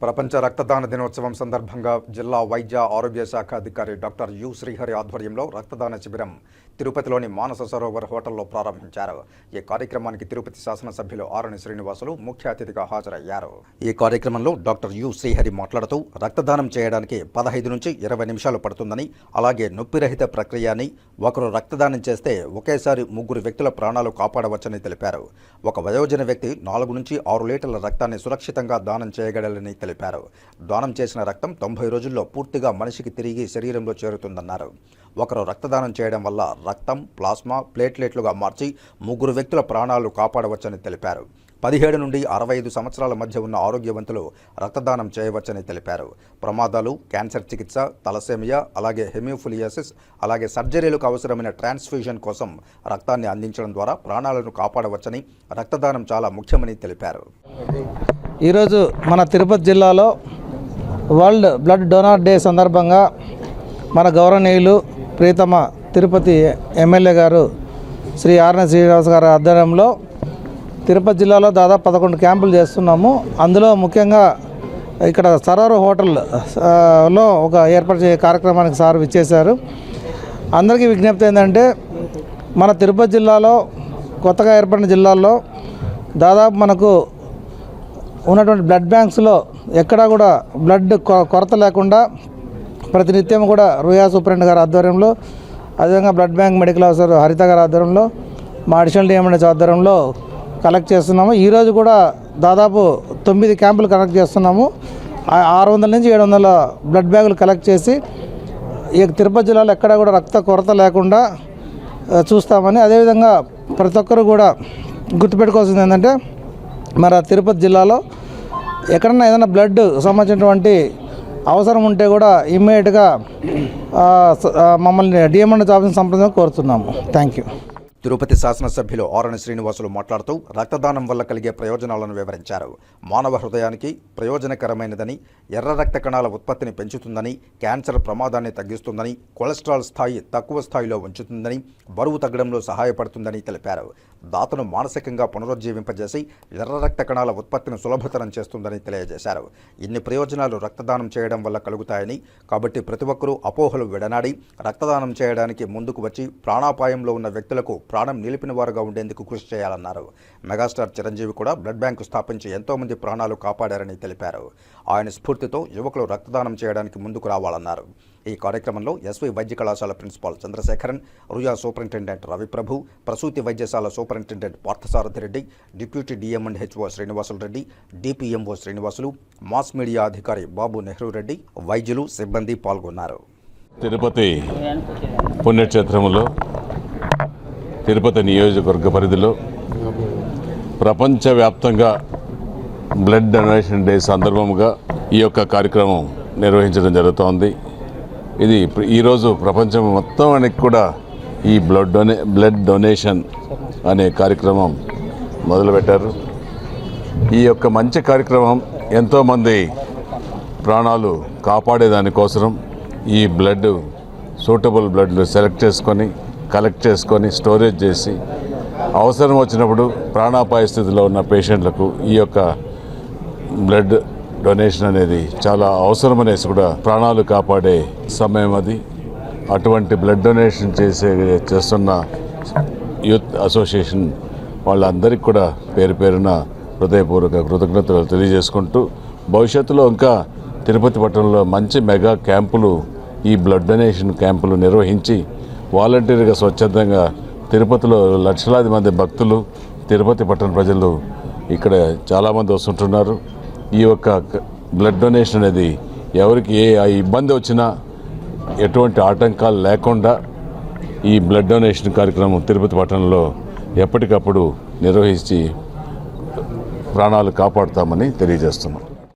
ప్రపంచ రక్తదాన దినోత్సవం సందర్భంగా జిల్లా వైద్య ఆరోగ్య శాఖ అధికారి డాక్టర్ యు శ్రీహరి ఆధ్వర్యంలో రక్తదాన శిబిరం తిరుపతిలోని మానస సరోవర్ హోటల్లో ప్రారంభించారు. ఈ కార్యక్రమానికి తిరుపతి శాసనసభ్యులు ఆరణి శ్రీనివాసులు ముఖ్య అతిథిగా హాజరయ్యారు. ఈ కార్యక్రమంలో డాక్టర్ యు శ్రీహరి మాట్లాడుతూ రక్తదానం చేయడానికి పదహైదు నుంచి ఇరవై నిమిషాలు పడుతుందని అలాగే నొప్పిరహిత ప్రక్రియ అని ఒకరు రక్తదానం చేస్తే ఒకేసారి ముగ్గురు వ్యక్తుల ప్రాణాలు కాపాడవచ్చని తెలిపారు. ఒక వయోజన వ్యక్తి నాలుగు నుంచి ఆరు లీటర్ల రక్తాన్ని సురక్షితంగా దానం చేయగలరని తెలిపారు. దానం చేసిన రక్తం తొంభై రోజుల్లో పూర్తిగా మనిషికి తిరిగి శరీరంలో చేరుతుందన్నారు. ఒకరు రక్తదానం చేయడం వల్ల రక్తం ప్లాస్మా ప్లేట్లెట్లుగా మార్చి ముగ్గురు వ్యక్తుల ప్రాణాలు కాపాడవచ్చని తెలిపారు. పదిహేడు నుండి అరవై ఐదు సంవత్సరాల మధ్య ఉన్న ఆరోగ్యవంతులు రక్తదానం చేయవచ్చని తెలిపారు. ప్రమాదాలు క్యాన్సర్ చికిత్స తలసేమియా అలాగే హెమియోఫిలియాసిస్ అలాగే సర్జరీలకు అవసరమైన ట్రాన్స్ఫ్యూజన్ కోసం రక్తాన్ని అందించడం ద్వారా ప్రాణాలను కాపాడవచ్చని రక్తదానం చాలా ముఖ్యమని తెలిపారు. ఈరోజు మన తిరుపతి జిల్లాలో వరల్డ్ బ్లడ్ డొనార్ డే సందర్భంగా మన గౌరవనీయులు ప్రీతమ తిరుపతి ఎమ్మెల్యే గారు శ్రీ ఆర్న శ్రీనివాస్ గారి ఆధ్వర్యంలో తిరుపతి జిల్లాలో దాదాపు పదకొండు క్యాంపులు చేస్తున్నాము. అందులో ముఖ్యంగా ఇక్కడ సరారు హోటల్లో ఒక ఏర్పాటు చే కార్యక్రమానికి సార్ ఇచ్చేశారు అందరికీ విజ్ఞప్తి ఏంటంటే మన తిరుపతి జిల్లాలో కొత్తగా ఏర్పడిన జిల్లాల్లో దాదాపు మనకు ఉన్నటువంటి బ్లడ్ బ్యాంక్స్లో ఎక్కడా కూడా బ్లడ్ కొ- కొరత లేకుండా ప్రతినిత్యం కూడా రుయా సూపరింట్ గారి ఆధ్వర్యంలో అదేవిధంగా blood bank medical officer Haritha గారి ఆధ్వర్యంలో మా అడిషనల్ డిఎంఎస్ ఆధ్వర్యంలో కలెక్ట్ చేస్తున్నాము. ఈరోజు కూడా దాదాపు తొమ్మిది క్యాంపులు కలెక్ట్ చేస్తున్నాము. ఆరు వందల నుంచి ఏడు వందల బ్లడ్ బ్యాగులు కలెక్ట్ చేసి ఈ తిరుపతి జిల్లాలో ఎక్కడా కూడా రక్త కొరత లేకుండా చూస్తామని అదేవిధంగా ప్రతి ఒక్కరు కూడా గుర్తుపెట్టుకోవాల్సింది ఏంటంటే మరి తిరుపతి జిల్లాలో ఎక్కడన్నా ఏదైనా బ్లడ్ సంబంధించినటువంటి అవసరం ఉంటే కూడా ఇమ్మీడియట్గా మమ్మల్ని డిఎంఎండ్ జాబ్ని సంప్రదించడం కోరుతున్నాము. థ్యాంక్ యూ తిరుపతి శాసనసభ్యులు ఆరణి శ్రీనివాసులు మాట్లాడుతూ రక్తదానం వల్ల కలిగే ప్రయోజనాలను వివరించారు. మానవ హృదయానికి ప్రయోజనకరమైనదని ఎర్ర రక్త కణాల ఉత్పత్తిని పెంచుతుందని క్యాన్సర్ ప్రమాదాన్ని తగ్గిస్తుందని కొలెస్ట్రాల్ స్థాయి తక్కువ స్థాయిలో ఉంచుతుందని బరువు తగ్గడంలో సహాయపడుతుందని తెలిపారు. దాతను మానసికంగా పునరుజ్జీవింపజేసి ఎర్ర రక్త కణాల ఉత్పత్తిని సులభతరం చేస్తుందని తెలియజేశారు. ఇన్ని ప్రయోజనాలు రక్తదానం చేయడం వల్ల కలుగుతాయని కాబట్టి ప్రతి ఒక్కరూ అపోహలు విడనాడి రక్తదానం చేయడానికి ముందుకు వచ్చి ప్రాణాపాయంలో ఉన్న వ్యక్తులకు ప్రాణం నిలిపిన వారుగా ఉండేందుకు కృషి చేయాలన్నారు. మెగాస్టార్ చిరంజీవి కూడా బ్లడ్ బ్యాంకు స్థాపించి ఎంతోమంది ప్రాణాలు కాపాడారని తెలిపారు. ఆయన స్ఫూర్తితో యువకులు రక్తదానం చేయడానికి ముందుకు రావాలన్నారు. ఈ కార్యక్రమంలో ఎస్వి వైద్య కళాశాల ప్రిన్సిపాల్ చంద్రశేఖరన్ రుయా సూపరింటెండెంట్ రవిప్రభు ప్రసూతి వైద్యశాల superintendent Parthasarathi Reddy deputy DM and HO Srinivasulu Reddy DPMO Srinivasulu mass media అధికారి బాబు నెహ్రూ రెడ్డి వైద్యులు సిబ్బంది పాల్గొన్నారు. తిరుపతి పుణ్యక్షేత్రంలో తిరుపతి నియోజకవర్గ పరిధిలో ప్రపంచవ్యాప్తంగా బ్లడ్ డొనేషన్ డే సందర్భంగా ఈ యొక్క కార్యక్రమం నిర్వహించడం జరుగుతోంది. ఇది ఈరోజు ప్రపంచం మొత్తానికి కూడా ఈ బ్లడ్ డొనే బ్లడ్ డొనేషన్ అనే కార్యక్రమం మొదలుపెట్టారు. ఈ యొక్క మంచి కార్యక్రమం ఎంతోమంది ప్రాణాలు కాపాడేదానికోసం ఈ బ్లడ్ సూటబుల్ బ్లడ్లు సెలెక్ట్ చేసుకొని కలెక్ట్ చేసుకొని స్టోరేజ్ చేసి అవసరం వచ్చినప్పుడు ప్రాణాపాయ స్థితిలో ఉన్న పేషెంట్లకు ఈ యొక్క బ్లడ్ డొనేషన్ అనేది చాలా అవసరం అనేసి కూడా ప్రాణాలు కాపాడే సమయం అది. అటువంటి బ్లడ్ డొనేషన్ చేసే చేస్తున్న యూత్ అసోసియేషన్ వాళ్ళందరికీ కూడా పేరు పేరున హృదయపూర్వక కృతజ్ఞతలు తెలియజేసుకుంటూ భవిష్యత్తులో ఇంకా తిరుపతి పట్టణంలో మంచి మెగా క్యాంపులు ఈ బ్లడ్ డొనేషన్ క్యాంపులు నిర్వహించి వాలంటీర్గా స్వచ్ఛందంగా తిరుపతిలో లక్షలాది మంది భక్తులు తిరుపతి పట్టణ ప్రజలు ఇక్కడ చాలామంది వస్తుంటున్నారు. ఈ యొక్క బ్లడ్ డొనేషన్ అనేది ఎవరికి ఏ ఇబ్బంది వచ్చినా ఎటువంటి ఆటంకాలు లేకుండా ఈ బ్లడ్ డొనేషన్ కార్యక్రమం తిరుపతి పట్టణంలో ఎప్పటికప్పుడు నిర్వహించి ప్రాణాలు కాపాడుతామని తెలియజేస్తున్నాం.